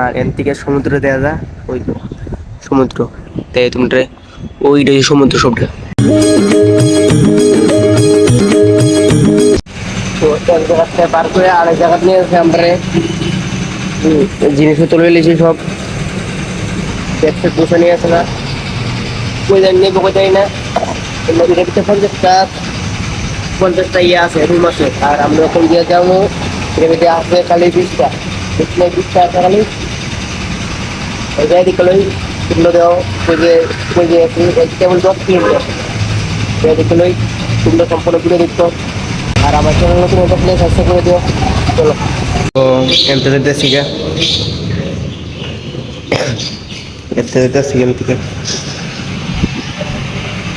আর এর থেকে সমুদ্র দেয়া যা ওই সমুদ্র। তাই তোমরা ওইটাই সমুদ্র সবটা। পার করে আরেক জায়গা নিয়ে এসে আমরা হুম, জিনিসপত্র লয়ে লিছি সব। ব্যাগটা বসে নিয়ে আসে না। কই জানি নেব কই জানি না। ভিতরে পঞ্চাশটা পঞ্চাশটা ইয়ে আছে রুম আছে। আর আমরা ওখান দিয়ে যাব ভিতরে আছে খালি বিশটা বিশটা আছে খালি। ওই জায়গায় দিকে লই সেগুলো দেও ওই যে ওই যে কেবল দশ কিলোমিটার লই তোমরা সম্পূর্ণ ঘুরে দিচ্ছ আর আমার চ্যানেল নতুন একটা প্লেস আসতে করে দিও চলো তো এনতে যেতে শিখা এতে যেতে শিখেন থেকে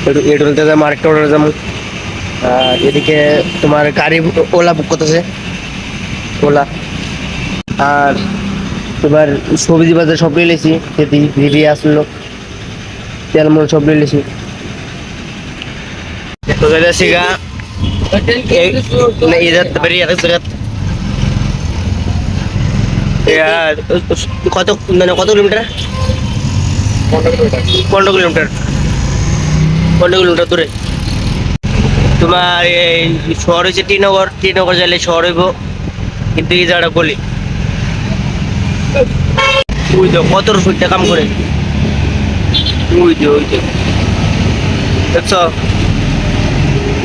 একটু এটুলতে যাব আরেকটা অর্ডার যাব। আর এদিকে তোমার গাড়ি ওলা বুক করতেছে। ওলা। আর তোমার সবজি বাজার সব লেছি যদি ভিডি আসলো। তেল মন সব লেছি তো যেটা শিখা না ইধার বেরিয়ে আরেক জায়গা কত মানে কত কিলোমিটার? পনেরো কিলোমিটার। পনেরো কিলোমিটার দূরে। তোমার এই শহর হচ্ছে টিনগর। টিনগর যাইলে শহর হইব। কিন্তু এই জায়গাটা গলি। ওই তো কত ফুটটা কাম করে। ওই তো ওই তো দেখছ?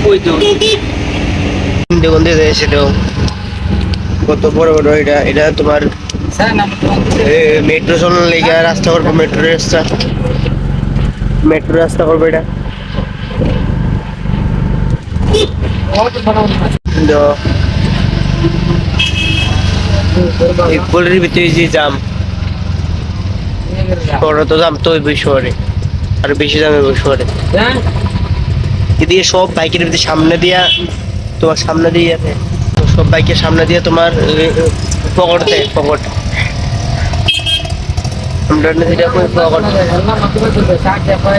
ওই তো দেখুন দিতে সেটাও কত এটা এটা তোমার মেট্রো চলার লেগে রাস্তা করব, মেট্রো রাস্তা। মেট্রো রাস্তা করব এটা। এই গলির ভিতরে যে জাম বড় তো জাম তো শহরে। আর বেশি দামে শহরে। এদিকে সব বাইকের ভিতরে সামনে দিয়া তোমার সামনে দিয়ে সব বাইকের সামনে দিয়ে তোমার পকট দেয় পকট।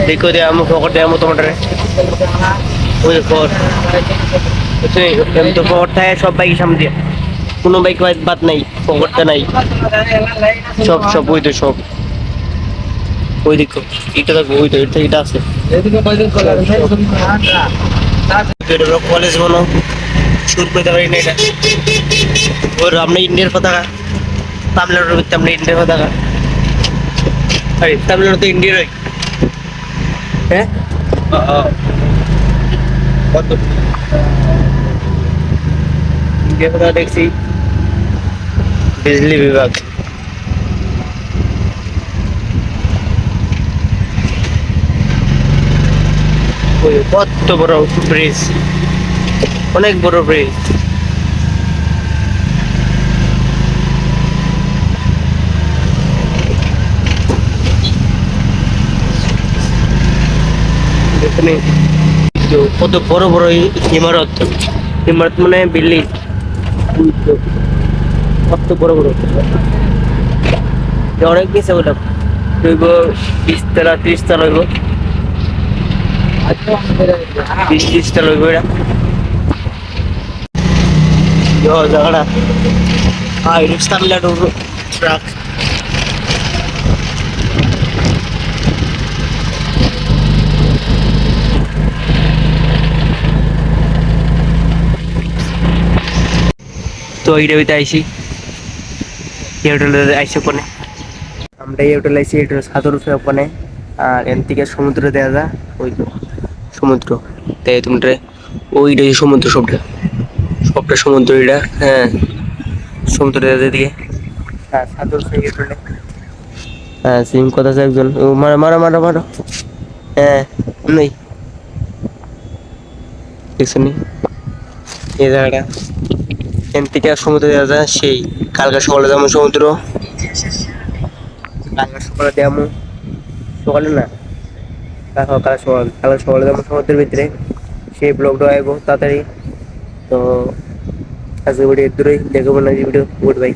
দেখো দে আমি পকট দেয় আমি তোমার ওই পকট। তো পকট থাকে সব বাইকের সামনে দিয়ে। কোনো বাইক বাদ নাই পকটটা নাই। সব সব ওই তো সব। ওই দেখো এটা দেখো ওই তো এটা এটা আছে। কলেজ বলো শুট পেতে পারি না এটা ওর আমরা ইন্ডিয়ার পতাকা। তামিলনাড়ুর ভিত্তি আমরা ইন্ডিয়ার পতাকা। আরে তামিলনাড়ু তো ইন্ডিয়ার হ্যাঁ। কত ইন্ডিয়ার পতাকা দেখছি। বিজলি বিভাগ ওই কত বড় ব্রিজ অনেক বড় ব্রিজ এখানে তো কত বড় বড় ই- ইমারত ইমারত মানে বিল্ডিং কত বড় বড় অনেক গেছে ওটা হইব বিশ তলা ত্রিশ তলা হইব বিশ ত্রিশ তলা এটা জায়গাটা তো এইটা ভিতরে আইসি। আইসি আমরা এই হোটেলে আইসি এটা সাদর রূপে ওখানে আর এর থেকে সমুদ্র দেয়া যা ওই সমুদ্র। তাই তোমরা ওইটাই সমুদ্র সবটা। সবটা সমুদ্র এটা হ্যাঁ। সমুদ্র দিকে হ্যাঁ সেই হোটেলে হ্যাঁ সিম কথা আছে একজন। ও, মারো মারো মারো মারো। হ্যাঁ নেই। দেখছ নি এই জায়গাটা। এখান থেকে সমুদ্র দেখা যায় সেই কালকা সকালে যেমন সমুদ্র। কালকা সকালে যেমন সকালে না কালকে কালকে সকাল কালকে সকালে যেমন সমুদ্রের ভিতরে। সেই ব্লগটা আসব তাড়াতাড়ি। তো আজকে ভিডিও দূরেই দেখব না ভিডিও গুড বাই